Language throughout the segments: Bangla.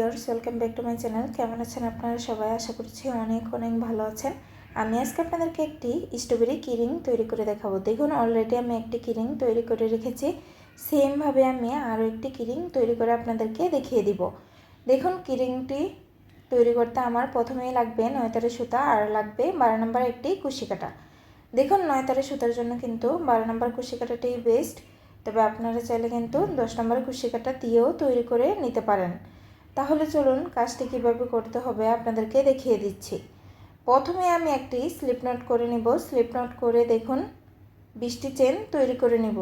Viewers, welcome back to my channel. কেমন আছেন আপনারা সবাই? আশা করছি অনেক অনেক ভালো আছেন। আমি আজকে আপনাদেরকে একটি স্ট্রবেরি কিরিং তৈরি করে দেখাবো। দেখুন অলরেডি আমি একটি কিরিং তৈরি করে রেখেছি। সেমভাবে আমি আরও একটি কিরিং তৈরি করে আপনাদেরকে দেখিয়ে দিব। দেখুন কিরিংটি তৈরি করতে আমার প্রথমেই লাগবে নয়তারে সুতা আর লাগবে বারো নম্বর একটি কুশি কাটা দেখুন, নয়তারে সুতার জন্য কিন্তু বারো নম্বর কুশি কাটাটি বেস্ট তবে আপনারা চাইলে কিন্তু দশ নম্বর কুশি কাটা দিয়েও তৈরি করে নিতে পারেন। তাহলে চলুন কাজটি কীভাবে করতে হবে আপনাদেরকে দেখিয়ে দিচ্ছি। প্রথমে আমি একটি স্লিপ নোট করে নিব। স্লিপ নোট করে দেখুন, বৃষ্টি চেন তৈরি করে নিব।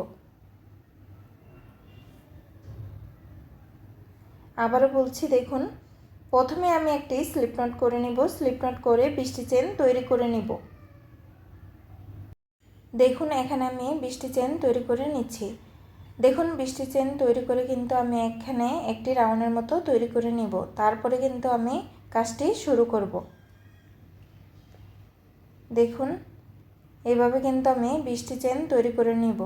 আবারও বলছি, দেখুন, প্রথমে আমি একটি স্লিপ নোট করে নিব। স্লিপ নোট করে বৃষ্টি চেন তৈরি করে নিব। দেখুন, এখানে আমি বৃষ্টি চেন তৈরি করে নিচ্ছি। দেখুন, বৃষ্টি চেন তৈরি করে কিন্তু আমি এখানে একটি রাউন্ডের মতো তৈরি করে নিব। তারপরে কিন্তু আমি কাজটি শুরু করব। দেখুন, এভাবে কিন্তু আমি বৃষ্টি চেন তৈরি করে নিব।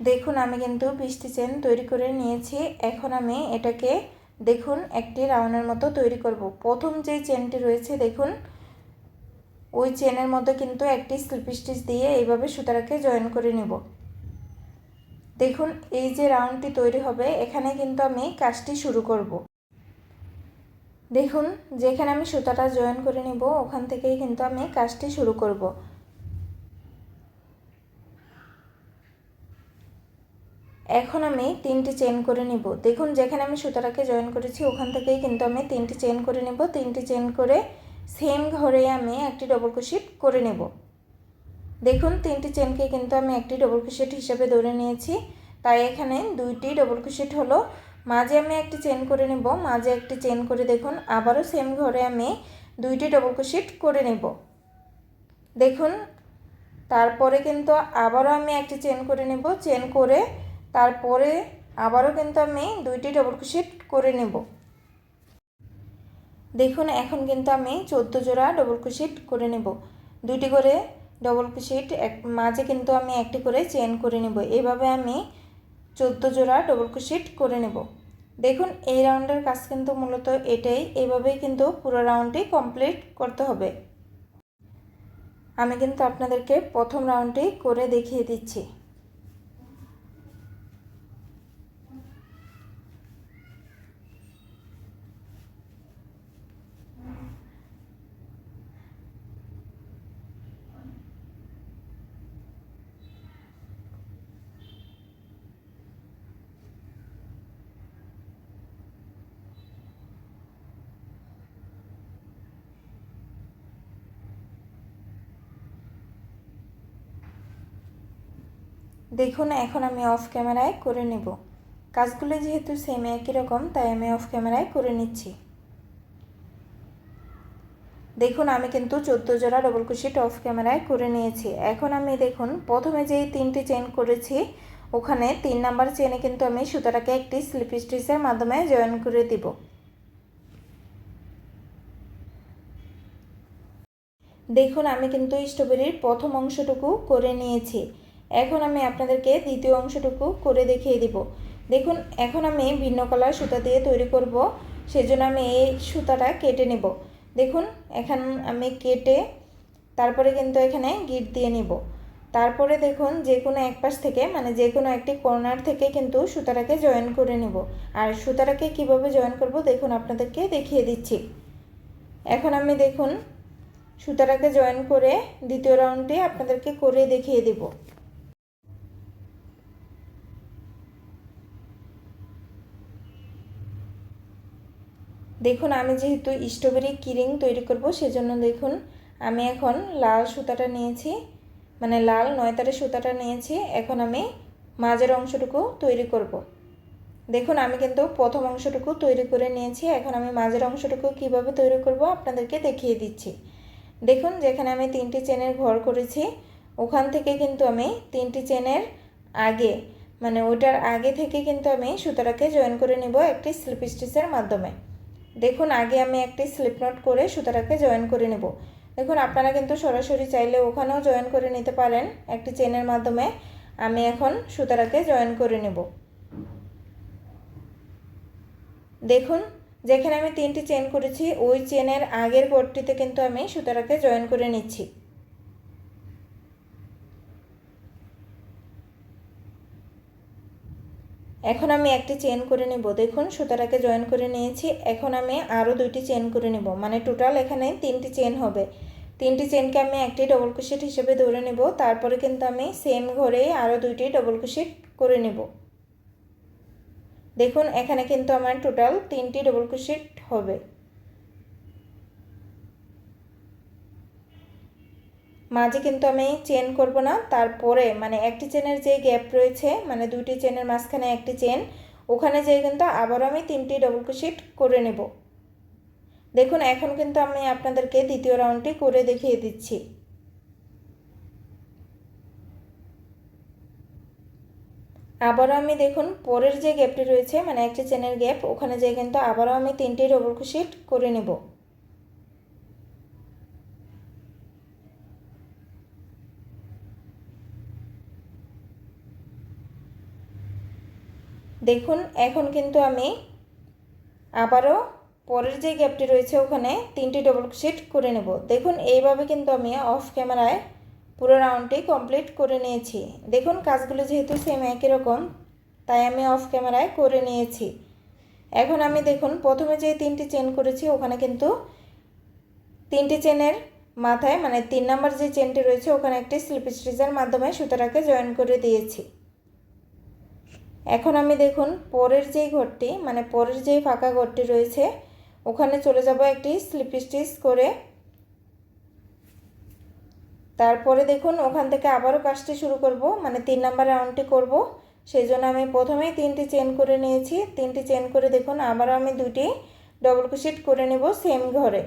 দেখুন, আমি কিন্তু বৃষ্টি চেন তৈরি করে নিয়েছি। এখন আমি এটাকে, দেখুন, একটি রাউন্ডের মতো তৈরি করব। প্রথম যে চেনটি রয়েছে, দেখুন ওই চেনের মধ্যে কিন্তু একটি স্লিপ স্টিচ দিয়ে এইভাবে সুতাটাকে জয়েন করে নেব। দেখুন, এই যে রাউন্ডটি তৈরি হবে, এখানে কিন্তু আমি কাজটি শুরু করব। দেখুন, যেখানে আমি সুতাটা জয়েন করে নিব, ওখান থেকেই কিন্তু আমি কাজটি শুরু করব। এখন আমি তিনটি চেন করে নিব। দেখুন, যেখানে আমি সুতাটাকে জয়েন করেছি, ওখান থেকেই কিন্তু আমি তিনটি চেন করে নিব। তিনটি চেন করে সেম ঘরে আমি একটি ডবল ক্রোশেট করে নেব। দেখুন, তিনটি চেনকে কিন্তু আমি একটি ডবল ক্রোশেট হিসাবে ধরে নিয়েছি। তাই এখানে দুইটি ডবল ক্রোশেট হলো। মাঝে আমি একটি চেন করে নেব, মাঝে একটি চেন করে দেখুন, আবারও সেম ঘরে আমি দুইটি ডবল ক্রোশেট করে নেব। দেখুন, তারপরে কিন্তু আবারও আমি একটি চেন করে নেব চেন করে তারপরে আবারও কিন্তু আমি দুইটি ডবল ক্রোশেট করে নেব। দেখুন, এখন কিন্তু আমি চোদ্দ জোড়া ডবল ক্রোশেট করে নেব। দুইটি করে ডবল ক্রোশেট এক মাঝে কিন্তু আমি একটি করে চেন করে নেব। এভাবে আমি চোদ্দ জোড়া ডবল ক্রোশেট করে নেব। দেখুন, এই রাউন্ডের কাজ কিন্তু মূলত এটাই। এভাবেই কিন্তু পুরো রাউন্ডটি কমপ্লিট করতে হবে। আমি কিন্তু আপনাদেরকে প্রথম রাউন্ডটি করে দেখিয়ে দিচ্ছি। দেখুন, এখন আমি অফ ক্যামেরায় করে নেব। কাজগুলো যেহেতু সেম একই রকম, তাই আমি অফ ক্যামেরায় করে নিচ্ছি। দেখুন, আমি কিন্তু চোদ্দ জোড়া ডবল কুশিট অফ ক্যামেরায় করে নিয়েছি। এখন আমি দেখুন, প্রথমে যেই তিনটি চেন করেছি, ওখানে তিন নাম্বার চেনে কিন্তু আমি সুতাটাকে একটি স্লিপ স্টিচের মাধ্যমে জয়েন করে দিব। দেখুন, আমি কিন্তু স্ট্রবেরির প্রথম অংশটুকু করে নিয়েছি। এখন আমি আপনাদেরকে দ্বিতীয় অংশটুকু করে দেখিয়ে দিব। দেখুন, এখন আমি ভিন্ন কালার সুতা দিয়ে তৈরি করব, সেজন্য আমি এই সুতাটা কেটে নেব। দেখুন, এখন আমি কেটে তারপরে কিন্তু এখানে গিট দিয়ে নিব। তারপরে দেখুন, যে কোনো এক পাশ থেকে মানে যে কোনো একটি কর্নার থেকে কিন্তু সুতাটাকে জয়েন করে নেব। আর সুতাটাকে কীভাবে জয়েন করব, দেখুন, আপনাদেরকে দেখিয়ে দিচ্ছি। এখন আমি দেখুন, সুতাটাকে জয়েন করে দ্বিতীয় রাউন্ডটি আপনাদেরকে করে দেখিয়ে দেব। দেখুন, আমি যেহেতু স্ট্রবেরি কিরিং তৈরি করব, সেজন্য দেখুন, আমি এখন লাল সুতাটা নিয়েছি মানে লাল নয়তারে সুতাটা নিয়েছি, এখন আমি মাঝের অংশটুকু তৈরি করব। দেখুন, আমি কিন্তু প্রথম অংশটুকু তৈরি করে নিয়েছি, এখন আমি মাঝের অংশটুকু কীভাবে তৈরি করব আপনাদেরকে দেখিয়ে দিচ্ছি দেখুন, যেখানে আমি তিনটি চেনের ঘর করেছি, ওখান থেকে কিন্তু আমি তিনটি চেনের আগে মানে ওটার আগে থেকে কিন্তু আমি সুতাটাকে জয়েন করে নিব একটি স্লিপ স্টিচের মাধ্যমে দেখুন, আগে আমি একটি স্লিপ নোট করে সুতাটাকে জয়েন করে নেব। দেখুন, আপনারা কিন্তু সরাসরি চাইলে ওখানেও জয়েন করে নিতে পারেন একটি চেনের মাধ্যমে। আমি এখন সুতাটাকে জয়েন করে নেব। দেখুন, যেখানে আমি তিনটি চেন করেছি, ওই চেনের আগের বোর্ডটিতে কিন্তু আমি সুতাটাকে জয়েন করে নিচ্ছি। এখন আমি একটি চেন করে নেব। দেখুন, সুতাটাকে জয়েন করে নিয়েছি। এখন আমি আরও দুইটি চেন করে নেব। মানে টোটাল এখানে তিনটি চেন হবে। তিনটি চেনকে আমি একটি ডবল কুশিট হিসেবে ধরে নেব। তারপরে কিন্তু আমি সেম ঘরেই আরও দুইটি ডবল কুশিট করে নেব। দেখুন, এখানে কিন্তু আমার টোটাল তিনটি ডবল কুশিট হবে। মাঝে কিন্তু আমি চেন করব না। তারপরে মানে একটি চেনের যে গ্যাপ রয়েছে মানে দুইটি চেনের মাঝখানে একটি চেন ওখানে যেয়ে কিন্তু আবারও আমি তিনটি ডবল কুশিট করে নেব। দেখুন, এখন কিন্তু আমি আপনাদেরকে দ্বিতীয় রাউন্ডটি করে দেখিয়ে দিচ্ছি। আবারও আমি দেখুন, পরের যে গ্যাপটি রয়েছে মানে একটি চেনের গ্যাপ ওখানে যেয়ে কিন্তু আবারও আমি তিনটি ডবল কুশিট করে নেব। দেখুন, এখন কিন্তু আমি আবারও পরের যে গ্যাপটি রয়েছে ওখানে তিনটি ডবল শিট করে নেব। দেখুন, এইভাবে কিন্তু আমি অফ ক্যামেরায় পুরো রাউন্ডটি কমপ্লিট করে নিয়েছি। দেখুন, কাজগুলো যেহেতু সেম একই রকম, তাই আমি অফ ক্যামেরায় করে নিয়েছি। এখন আমি দেখুন, প্রথমে যে তিনটি চেন করেছি, ওখানে কিন্তু তিনটি চেনের মাথায় মানে তিন নাম্বার যে চেনটি রয়েছে, ওখানে একটি স্লিপ স্টিচের মাধ্যমে সুতাটাকে জয়েন করে দিয়েছি। এখন আমি দেখুন, পরের যেই ঘরটি মানে পরের যেই ফাঁকা ঘরটি রয়েছে, ওখানে চলে যাব একটি স্লিপ স্টিচ করে। তারপরে দেখুন, ওখান থেকে আবারও কাজটি শুরু করব মানে তিন নাম্বার রাউন্ডটি করব। সেই জন্য আমি প্রথমেই তিনটি চেন করে নিয়েছি। তিনটি চেন করে দেখুন, আবারও আমি দুটি ডবল কুশিট করে নেব সেম ঘরে।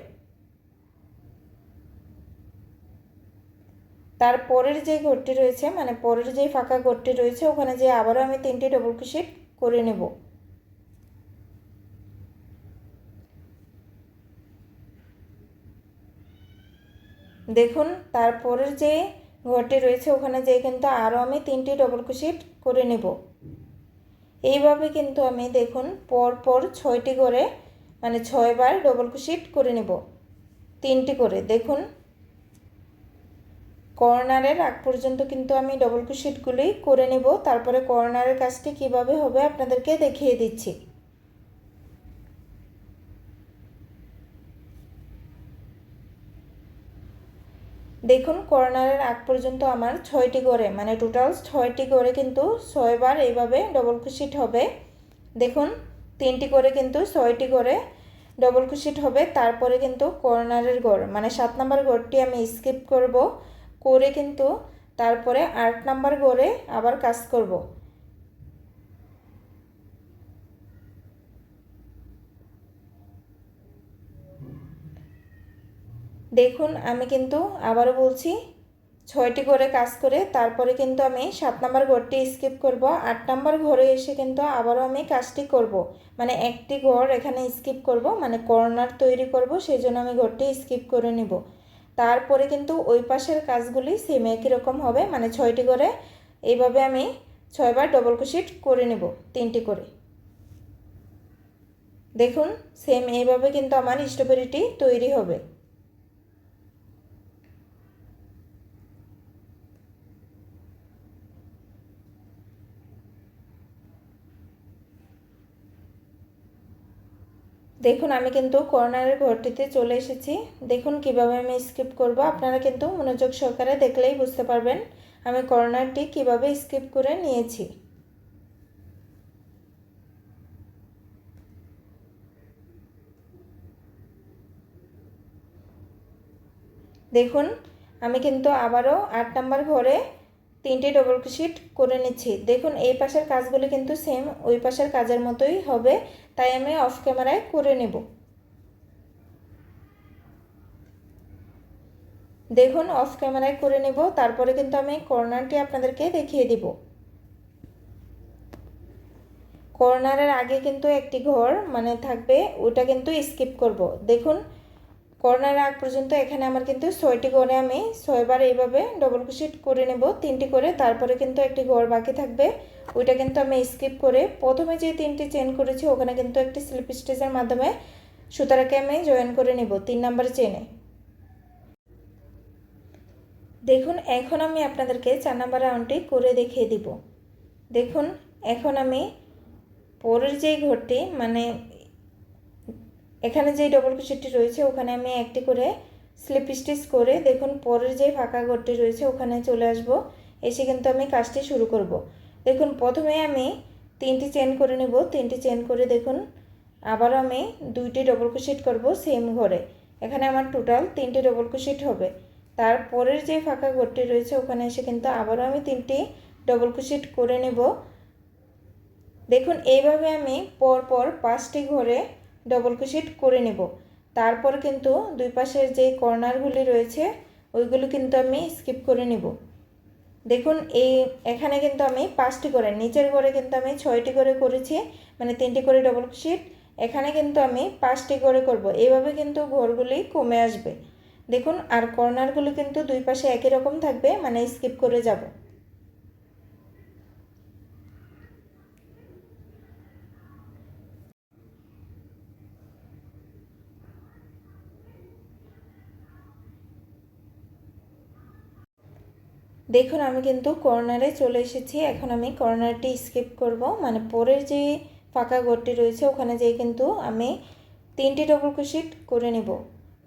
তারপরের যে ঘরটি রয়েছে মানে পরের যে ফাঁকা ঘরটি রয়েছে, ওখানে যে আবারও আমি তিনটি ডবল কুশিট করে নেব। দেখুন তারপরের যে ঘরটি রয়েছে, ওখানে যে কিন্তু আরও আমি তিনটি ডবল কুশিট করে নেব। এইভাবে কিন্তু আমি দেখুন পর পর ছয়টি করে মানে ছয়বার ডবল কুশিট করে নেব। তিনটি করে, দেখুন। কর্নারের আগ পর্যন্ত কিন্তু আমি ডবল কুশিটগুলি করে নেব। তারপরে কর্নারের কাজটি কীভাবে হবে আপনাদেরকে দেখিয়ে দিচ্ছি। দেখুন, কর্নারের আগ পর্যন্ত আমার ছয়টি করে মানে টোটাল ছয়টি করে কিন্তু ছয়বার এইভাবে ডবল কুশিট হবে। দেখুন, তিনটি করে কিন্তু ছয়টি করে ডবল কুশিট হবে। তারপরে কিন্তু কর্নারের গড় মানে সাত নম্বর গড়টি আমি স্কিপ করব। করে কিন্তু তারপরে আট নাম্বার করে আবার কাজ করব। দেখুন, আমি কিন্তু আবারও বলছি, ছয়টি করে কাজ করে তারপরে কিন্তু আমি সাত নম্বর ঘরটি স্কিপ করব। আট নাম্বার ঘরে এসে কিন্তু আবারও আমি কাজটি করব। মানে একটি ঘর এখানে স্কিপ করব মানে কর্নার তৈরি করব, সেই জন্য আমি ঘরটি স্কিপ করে নিব। তারপরে কিন্তু ওই পাশের কাজগুলি সেম একই রকম হবে মানে ছয়টি করে। এইভাবে আমি ছয়বার ডবল কুশিট করে নেব, তিনটি করে। দেখুন সেম এইভাবে কিন্তু আমার স্ট্রবেরিটি তৈরি হবে। দেখুন, আমি কিন্তু কর্নারের ঘরটিতে চলে এসেছি। দেখুন, কীভাবে আমি স্কিপ করব। আপনারা কিন্তু মনোযোগ সহকারে দেখলেই বুঝতে পারবেন আমি কর্নারটি কীভাবে স্কিপ করে নিয়েছি। দেখুন, আমি কিন্তু আবারও আট নাম্বার ঘরে তিনটে ডবল ক্রোশেট করে নিচ্ছি। দেখুন, এই পাশের কাজগুলি কিন্তু সেম ওই পাশের কাজের মতোই হবে, তাই আমি অফ ক্যামেরায় করে নেব। দেখুন অফ ক্যামেরায় করে নেব, তারপরে কিন্তু আমি কর্নারটি আপনাদেরকে দেখিয়ে দিব। কর্নারের আগে কিন্তু একটি ঘর মানে থাকবে, ওটা কিন্তু স্কিপ করব। দেখুন কর্নার আগ পর্যন্ত এখানে আমার কিন্তু ছয়টি করে আমি ছয়বার এইভাবে ডবল কুশিট করে নেব, তিনটি করে, তারপরে কিন্তু একটি ঘর বাকি থাকবে। ওইটা কিন্তু আমি স্কিপ করে প্রথমে যে তিনটি চেন করেছি, ওখানে কিন্তু একটি স্লিপ স্টিচের মাধ্যমে সুতারাকে আমি জয়েন করে নেব তিন নাম্বার চেনে দেখুন, এখন আমি আপনাদেরকে চার নাম্বার রাউন্ডটি করে দেখিয়ে দিব। দেখুন, এখন আমি পরের যেই ঘরটি মানে এখানে যে ডবল কুশিটি রয়েছে, ওখানে আমি একটি করে স্লিপ স্টিচ করে দেখুন, পরের যে ফাঁকা ঘরটি রয়েছে, ওখানে চলে আসব। এসে কিন্তু আমি কাজটি শুরু করব। দেখুন, প্রথমে আমি তিনটি চেন করে নেব। তিনটি চেন করে দেখুন, আবারও আমি দুইটি ডবল কুশিট করব সেম ঘরে। এখানে আমার টোটাল তিনটি ডবল কুশিট হবে। তারপরের যে ফাঁকা ঘরটি রয়েছে, ওখানে এসে কিন্তু আবারও আমি তিনটি ডবল কুশিট করে নেব। দেখুন, এইভাবে আমি পরপর পাঁচটি ঘরে ডবল কুশিট করে নেব। তারপর কিন্তু দুই পাশের যে কর্নারগুলি রয়েছে, ওইগুলো কিন্তু আমি স্কিপ করে নেব। দেখুন, এই এখানে কিন্তু আমি পাঁচটি করে, নিচের ঘরে কিন্তু আমি ছয়টি করে করেছি মানে তিনটি করে ডবল কুশিট এখানে কিন্তু আমি পাঁচটি করে করব এইভাবে কিন্তু ঘরগুলি কমে আসবে। দেখুন, আর কর্নারগুলো কিন্তু দুই পাশে একই রকম থাকবে মানে স্কিপ করে যাব। দেখুন, আমি কিন্তু কর্নারে চলে এসেছি। এখন আমি কর্নারটি স্কিপ করব। মানে পরের যে ফাঁকা ঘরটি রয়েছে, ওখানে যেয়ে কিন্তু আমি তিনটি ডবল কুশিট করে নেব।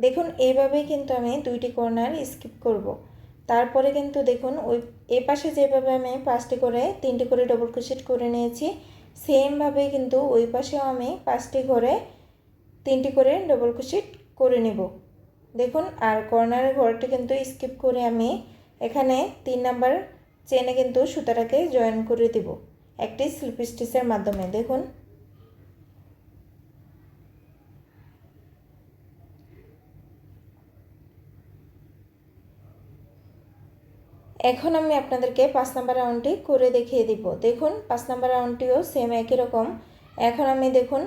দেখুন, এইভাবেই কিন্তু আমি দুইটি কর্নার স্কিপ করব। তারপরে কিন্তু দেখুন, ওই এ পাশে যেভাবে আমি পাঁচটি করে, তিনটি করে ডবল কুশিট করে নিয়েছি, সেমভাবেই কিন্তু ওই পাশেও আমি পাঁচটি ঘরে তিনটি করে ডবল কুশিট করে নেব। দেখুন, আর কর্নারের ঘরটি কিন্তু স্কিপ করে আমি এখানে তিন নাম্বার চেনে কিন্তু সুতাটাকে জয়েন করে দেব। একটি স্লিপ স্টিচের মাধ্যমে, দেখুন। এখন আমি আপনাদেরকে পাঁচ নাম্বার রাউন্ডটি করে দেখিয়ে দিব। দেখুন, পাঁচ নাম্বার রাউন্ডটিও সেম একই রকম। এখন আমি দেখুন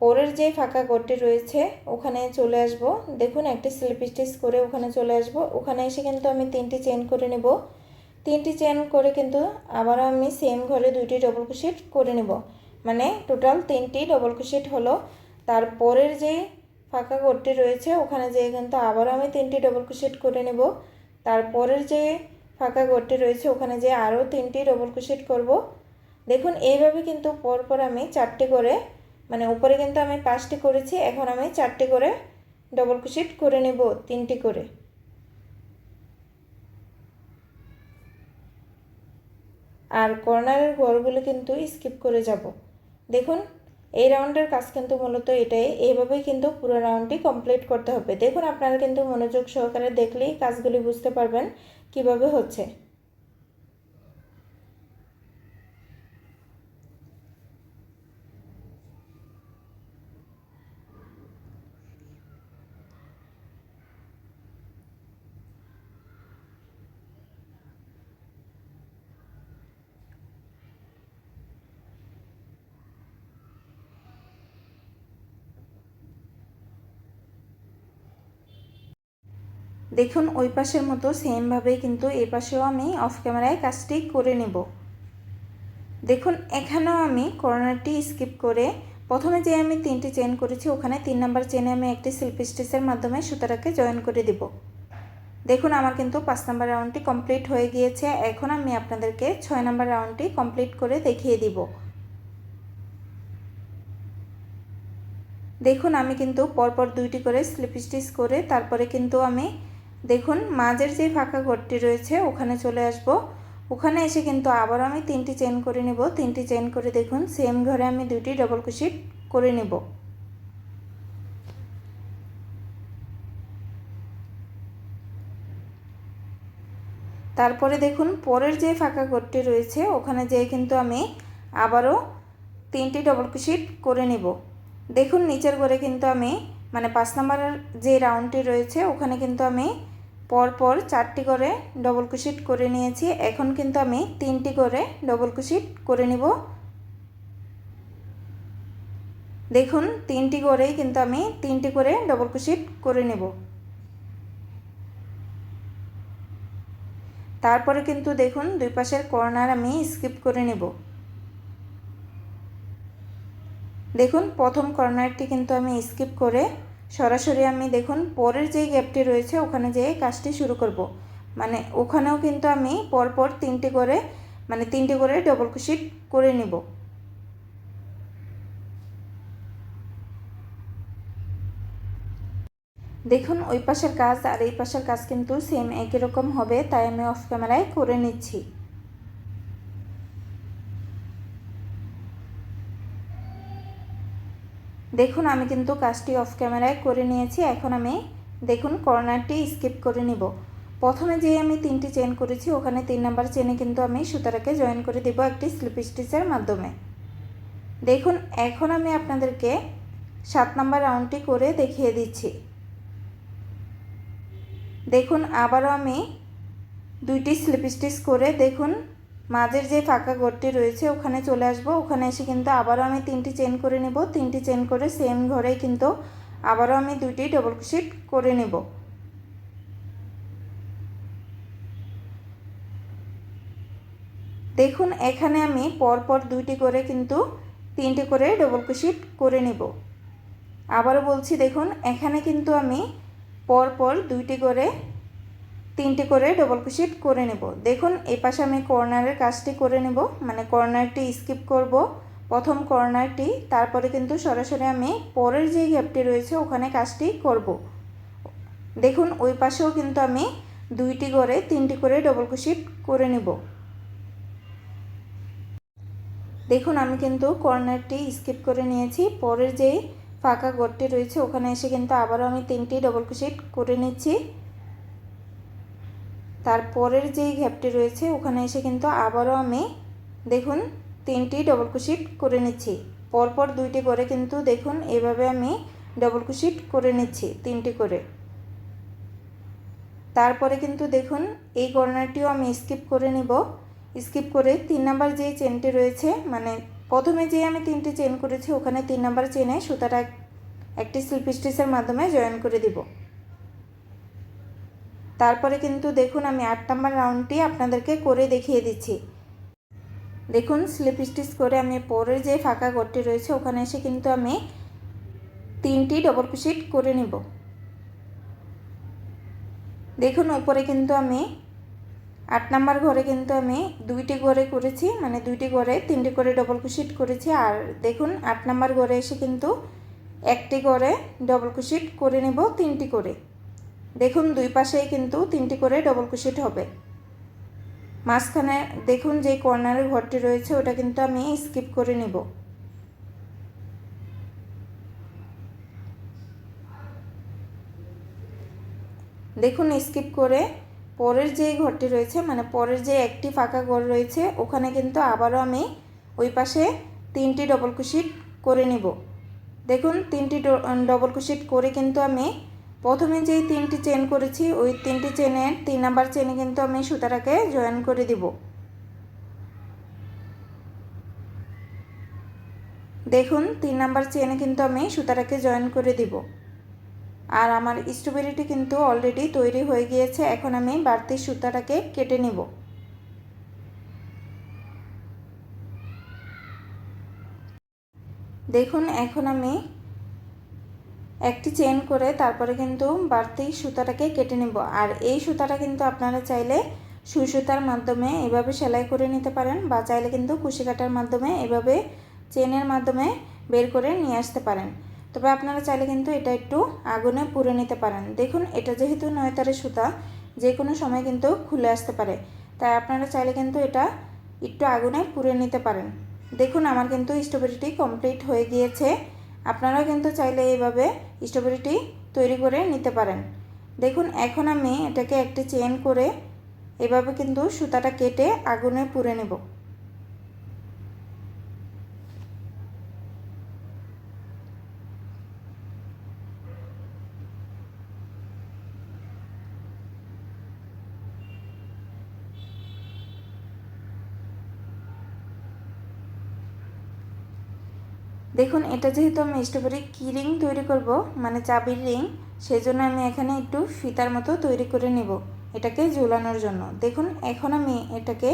পরের যে ফাঁকা গড়টি রয়েছে, ওখানে চলে আসব। দেখুন, একটি স্লিপ স্টিচ করে ওখানে চলে আসব। ওখানে এসে কিন্তু আমি তিনটি চেন করে নেব। তিনটি চেন করে কিন্তু আবারও আমি সেম ঘরে দুইটি ডবল কুশিট করে নেব। মানে টোটাল তিনটি ডবল কুশিট হলো। তারপরের যে ফাঁকা গড়টি রয়েছে, ওখানে যেয়ে কিন্তু আবারও আমি তিনটি ডবল কুশিট করে নেব। তারপরের যে ফাঁকা ঘরটি রয়েছে, ওখানে যে আরও তিনটি ডবল কুশিট করব। দেখুন, এইভাবে কিন্তু পরপর আমি চারটি করে মানে উপরে কিন্তু আমি পাঁচটি করেছি, এখন আমি চারটি করে ডবল কুশিট করে নেব, তিনটি করে। আর কর্নারের ঘরগুলো কিন্তু স্কিপ করে যাব। দেখুন, এই রাউন্ডের কাজ কিন্তু মূলত এটাই, এইভাবেই কিন্তু পুরো রাউন্ডটি কমপ্লিট করতে হবে। দেখুন, আপনারা কিন্তু মনোযোগ সহকারে দেখলেই কাজগুলি বুঝতে পারবেন কীভাবে হচ্ছে। দেখুন, ওই পাশের মতো সেমভাবেই কিন্তু এই পাশেও আমি অফ ক্যামেরায় কাজটি করে নেব। দেখুন, এখানেও আমি কর্নারটি স্কিপ করে প্রথমে যে আমি তিনটি চেন করেছি, ওখানে তিন নাম্বার চেনে আমি একটি সিল্প স্টিচের মাধ্যমে সুতাটাকে জয়েন করে দেব। দেখুন, আমার কিন্তু পাঁচ নাম্বার রাউন্ডটি কমপ্লিট হয়ে গিয়েছে। এখন আমি আপনাদেরকে ছয় নাম্বার রাউন্ডটি কমপ্লিট করে দেখিয়ে দিব। দেখুন, আমি কিন্তু পরপর দুইটি করে স্লিপ স্টিচ করে তারপরে কিন্তু আমি দেখুন, মাঝের যে ফাঁকা ঘরটি রয়েছে, ওখানে চলে আসব। ওখানে এসে কিন্তু আবার আমি তিনটি চেন করে নেব। তিনটি চেন করে দেখুন, সেম ঘরে আমি দুটি ডবল কুশিট করে নেব। তারপরে দেখুন, পরের যে ফাঁকা ঘরটি রয়েছে, ওখানে যেয়ে কিন্তু আমি আবারও তিনটি ডবল কুশিট করে নেব। দেখুন, নিচের ঘরে কিন্তু আমি মানে পাঁচ নাম্বারের যে রাউন্ডটি রয়েছে, ওখানে কিন্তু আমি পরপর চারটি করে ডবল কুশিট করে নিয়েছি। এখন কিন্তু আমি তিনটি করে ডবল কুশিট করে নিব। দেখুন, তিনটি করেই কিন্তু আমি তিনটি করে ডবল ক্রোশেট করে নেব। তারপরে কিন্তু দেখুন, দুই পাশের কর্নার আমি স্কিপ করে নেব। দেখুন, প্রথম কর্নারটি কিন্তু আমি স্কিপ করে সরাসরি আমি দেখুন, পরের যেই গ্যাপটি রয়েছে, ওখানে যেয়ে কাজটি শুরু করব। মানে ওখানেও কিন্তু আমি পরপর তিনটি করে মানে তিনটি করে ডবল ক্রোশেট করে নিব। দেখুন, ওই পাশের কাজ আর এই পাশের কাজ কিন্তু সেম একই রকম হবে, তাই আমি অফ ক্যামেরায় করে নিচ্ছি। দেখুন, আমি কিন্তু কাজটি অফ ক্যামেরায় করে নিয়েছি। এখন আমি দেখুন, কর্নারটি স্কিপ করে নিব। প্রথমে যে আমি তিনটি চেন করেছি, ওখানে তিন নাম্বার চেনে কিন্তু আমি সুতারাকে জয়েন করে দেব একটি স্লিপ স্টিচের মাধ্যমে। দেখুন, এখন আমি আপনাদেরকে সাত নাম্বার রাউন্ডটি করে দেখিয়ে দিচ্ছি। দেখুন, আবারও আমি দুইটি স্লিপ স্টিচ করে দেখুন মাঝের যে ফাঁকা ঘরটি রয়েছে, ওখানে চলে আসব। ওখানে এসে কিন্তু আবারও আমি তিনটি চেন করে নেব। তিনটি চেন করে সেম ঘরেই কিন্তু আবারও আমি দুইটি ডবল ক্রোশেট করে নেব। দেখুন, এখানে আমি পরপর দুইটি করে কিন্তু তিনটি করে ডবল ক্রোশেট করে নেব। আবারও বলছি, দেখুন, এখানে কিন্তু আমি পরপর দুইটি করে তিনটি করে ডবল ক্রোশেট করে নেব। দেখুন এই পাশে আমি কর্নারের কাজটি করে নেব। মানে কর্নারটি স্কিপ করব। প্রথম কর্নারটি তারপরে কিন্তু সরাসরি আমি পরের যে গ্যাপটি রয়েছে, ওখানে কাজটি করব। দেখুন, ওই পাশেও কিন্তু আমি দুইটি করে, তিনটি করে ডবল ক্রোশেট করে নেব। দেখুন, আমি কিন্তু কর্নারটি স্কিপ করে নিয়েছি। পরের যেই ফাঁকা গড়টি রয়েছে, ওখানে এসে কিন্তু আবারও আমি তিনটি ডবল ক্রোশেট করে নিচ্ছি। তারপরের যেই ঘ্যাপটি রয়েছে, ওখানে এসে কিন্তু আবারও আমি দেখুন তিনটি ডবল ক্রোশেট করে নিচ্ছি। পরপর দুইটি করে কিন্তু দেখুন, এভাবে আমি ডবল ক্রোশেট করে নিচ্ছি তিনটি করে। তারপরে কিন্তু দেখুন, এই কর্নারটিও আমি স্কিপ করে নিব। স্কিপ করে তিন নাম্বার যে চেনটি রয়েছে মানে প্রথমে যে আমি তিনটি চেন করেছি, ওখানে তিন নাম্বার চেনে সুতাটা একটি স্লিপ স্টিচের মাধ্যমে জয়েন করে দিব। তারপরে কিন্তু দেখুন আমি আট নাম্বার রাউন্ডটি আপনাদেরকে করে দেখিয়ে দিচ্ছি। দেখুন স্লিপ স্টিচ করে আমি পরের যে ফাঁকা ঘরটি রয়েছে, ওখানে এসে কিন্তু আমি তিনটি ডবল ক্রোশেট করে নিব। দেখুন উপরে কিন্তু আমি আট নাম্বার ঘরে কিন্তু আমি দুইটি ঘরে করেছি মানে দুইটি ঘরে তিনটি করে ডবল ক্রোশেট করেছি, আর দেখুন আট নাম্বার ঘরে এসে কিন্তু একটি করে ডবল ক্রোশেট করে নেব, তিনটি করে। দেখুন দুই পাশেই কিন্তু তিনটি করে ডবল ক্রোশেট হবে। মাঝখানে দেখুন যে কর্নারের ঘরটি রয়েছে, ওটা কিন্তু আমি স্কিপ করে নেব। দেখুন স্কিপ করে পরের যে ঘরটি রয়েছে মানে পরের যে একটি ফাঁকা ঘর রয়েছে, ওখানে কিন্তু আবারও আমি ওই পাশে তিনটি ডবল কুশিট করে নিব। দেখুন তিনটি ডবল কুশিট করে কিন্তু আমি প্রথমে যেই তিনটি চেন করেছি, ওই তিনটি চেনের তিন নাম্বার চেনে কিন্তু আমি সুতাটাকে জয়েন করে দিব। দেখুন, তিন নাম্বার চেনে কিন্তু আমি সুতাটাকে জয়েন করে দিব। আর আমার স্ট্রবেরিটি কিন্তু অলরেডি তৈরি হয়ে গিয়েছে, এখন আমি বাড়তি সুতাটাকে কেটে নেব। দেখুন, এখন আমি একটি চেন করে তারপরে কিন্তু বাড়তি সুতাটাকে কেটে নেব। আর এই সুতাটা কিন্তু আপনারা চাইলে সুই সুতার মাধ্যমে এভাবে সেলাই করে নিতে পারেন বা চাইলে কিন্তু কুশি কাটার মাধ্যমে এভাবে চেনের মাধ্যমে বের করে নিয়ে আসতে পারেন। তবে আপনারা চাইলে কিন্তু এটা একটু আগুনে পুড়ে নিতে পারেন। দেখুন, এটা যেহেতু নয়তারের সুতা যে কোনো সময় কিন্তু খুলে আসতে পারে। তাই আপনারা চাইলে কিন্তু এটা একটু আগুনে পুড়ে নিতে পারেন। দেখুন, আমার কিন্তু স্ট্রবেরিটি কমপ্লিট হয়ে গিয়েছে। আপনারাও কিন্তু চাইলে এইভাবে স্ট্রবেরিটি তৈরি করে নিতে পারেন। দেখুন, এখন আমি এটাকে একটি চেন করে এভাবে কিন্তু সুতাটা কেটে আগুনে পুড়ে নেব। দেখুন, এটা যেহেতু আমি স্ট্রবেরি কি রিং তৈরি করব মানে চাবির রিং সেই জন্য আমি এখানে একটু ফিতার মতো তৈরি করে নিব এটাকে ঝোলানোর জন্য। দেখুন, এখন আমি এটাকে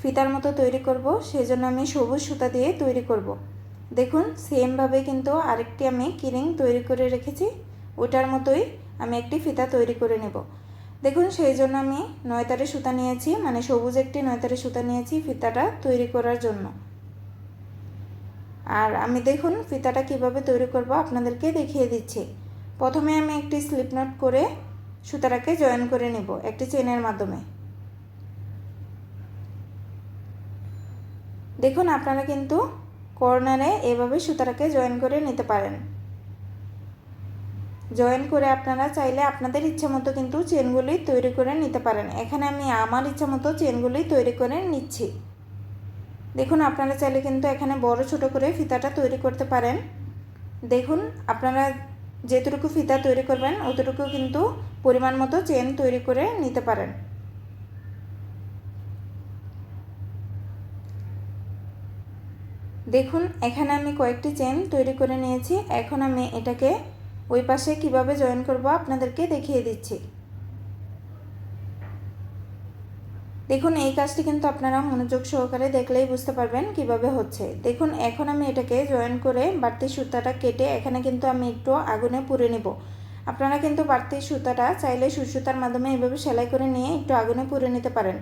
ফিতার মতো তৈরি করব সেই জন্য আমি সবুজ সুতা দিয়ে তৈরি করব। দেখুন সেমভাবে কিন্তু আরেকটি আমি কিরিং তৈরি করে রেখেছি, ওটার মতোই আমি একটি ফিতা তৈরি করে নেব। দেখুন সেই জন্য আমি নয়তারে সুতা নিয়েছি মানে সবুজ একটি নয়তারে সুতা নিয়েছি ফিতাটা তৈরি করার জন্য। আর আমি দেখুন ফিতাটা কীভাবে তৈরি করব আপনাদেরকে দেখিয়ে দিচ্ছি। প্রথমে আমি একটি স্লিপ নট করে সুতাটাকে জয়েন করে নেব একটি চেনের মাধ্যমে। দেখুন আপনারা কিন্তু কর্নারে এভাবে সুতাটাকে জয়েন করে নিতে পারেন। জয়েন করে আপনারা চাইলে আপনাদের ইচ্ছা মতো কিন্তু চেনগুলি তৈরি করে নিতে পারেন। এখানে আমি আমার ইচ্ছা মতো চেনগুলি তৈরি করে নিচ্ছি। দেখুন, আপনারা চাইলে কিন্তু এখানে বড় ছোট করে ফিতাটা তৈরি করতে পারেন। দেখুন, আপনারা যেটুকু ফিতা তৈরি করবেন, অতটুকু কিন্তু পরিমাণ মতো চেন তৈরি করে নিতে পারেন। দেখুন, এখানে আমি কয়েকটি চেন তৈরি করে নিয়েছি। এখন আমি এটাকে ওই পাশে কীভাবে জয়েন করব আপনাদেরকে দেখিয়ে দিচ্ছি। দেখুন, এই কাজটি কিন্তু আপনারা মনোযোগ সহকারে দেখলেই বুঝতে পারবেন কীভাবে হচ্ছে। দেখুন, এখন আমি এটাকে জয়েন করে বাড়তি সুতাটা কেটে এখানে কিন্তু আমি একটু আগুনে পুড়ে নেব। আপনারা কিন্তু বাড়তি সুতাটা চাইলে সুতার মাধ্যমে এভাবে সেলাই করে নিয়ে একটু আগুনে পুড়ে নিতে পারেন।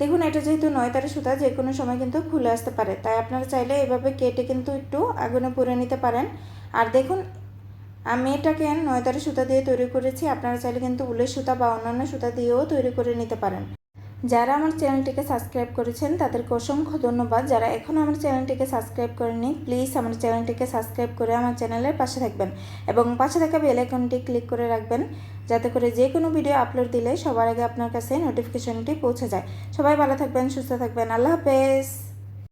দেখুন, এটা যেহেতু নয় তারের সুতা যে কোনো সময় কিন্তু খুলে আসতে পারে। তাই আপনারা চাইলে এভাবে কেটে কিন্তু একটু আগুনে পুড়ে নিতে পারেন। আর দেখুন, আমি এটাকে নয় তারের সুতা দিয়ে তৈরি করেছি। আপনারা চাইলে কিন্তু উলের সুতা বা অন্যান্য সুতা দিয়েও তৈরি করে নিতে পারেন। যারা আমার চ্যানেলটিকে সাবস্ক্রাইব করেছেন, তাদেরকে অসংখ্য ধন্যবাদ। যারা এখনও আমার চ্যানেলটিকে সাবস্ক্রাইব করেনি প্লিজ আমার চ্যানেলটিকে সাবস্ক্রাইব করে আমার চ্যানেলের পাশে থাকবেন এবং পাশে থাকা বেল আইকনটি ক্লিক করে রাখবেন যাতে করে যে কোনো ভিডিও আপলোড দিলে সবার আগে আপনার কাছে নোটিফিকেশনটি পৌঁছে যায়। সবাই ভালো থাকবেন, সুস্থ থাকবেন। আল্লাহ হাফেজ।